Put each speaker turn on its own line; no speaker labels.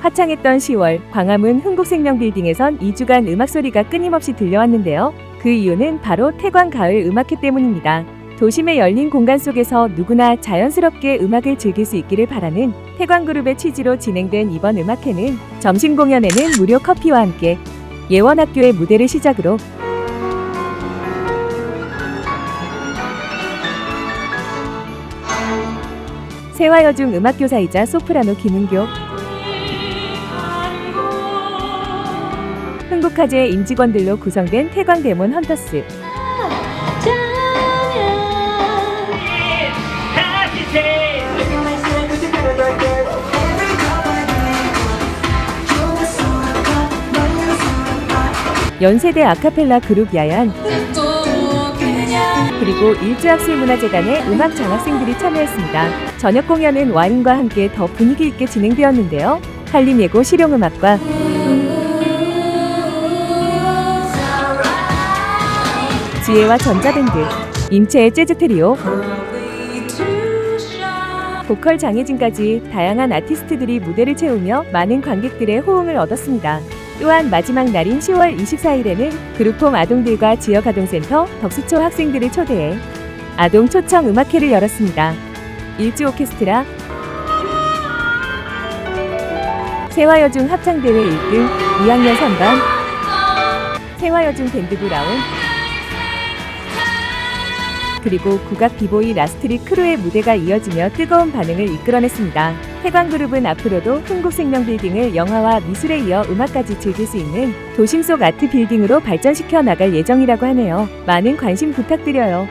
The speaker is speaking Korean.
화창했던 10월, 광화문 흥국생명빌딩에선 2주간 음악 소리가 끊임없이 들려왔는데요. 그 이유는 바로 태광 가을 음악회 때문입니다. 도심의 열린 공간 속에서 누구나 자연스럽게 음악을 즐길 수 있기를 바라는 태광그룹의 취지로 진행된 이번 음악회는 점심 공연에는 무료 커피와 함께 예원학교의 무대를 시작으로 세화여중 음악교사이자 소프라노 김은교 흥국화재의 임직원들로 구성된 태광대문 헌터스 연세대 아카펠라 그룹 야얀 그리고 일주학술문화재단의 음악 장학생들이 참여했습니다. 저녁 공연은 와인과 함께 더 분위기 있게 진행되었는데요. 한림예고 실용음악과 지혜와 전자밴드, 임채의 재즈 트리오, 보컬 장혜진까지 다양한 아티스트들이 무대를 채우며 많은 관객들의 호응을 얻었습니다. 또한 마지막 날인 10월 24일에는 그룹홈 아동들과 지역 아동센터 덕수초 학생들을 초대해 아동 초청 음악회를 열었습니다. 일주 오케스트라 세화여중 합창대회 1등 2학년 선반 세화여중 밴드부 라운 그리고 국악 비보이 라스트리 크루의 무대가 이어지며 뜨거운 반응을 이끌어냈습니다. 태광그룹은 앞으로도 흥국생명 빌딩을 영화와 미술에 이어 음악까지 즐길 수 있는 도심 속 아트 빌딩으로 발전시켜 나갈 예정이라고 하네요. 많은 관심 부탁드려요.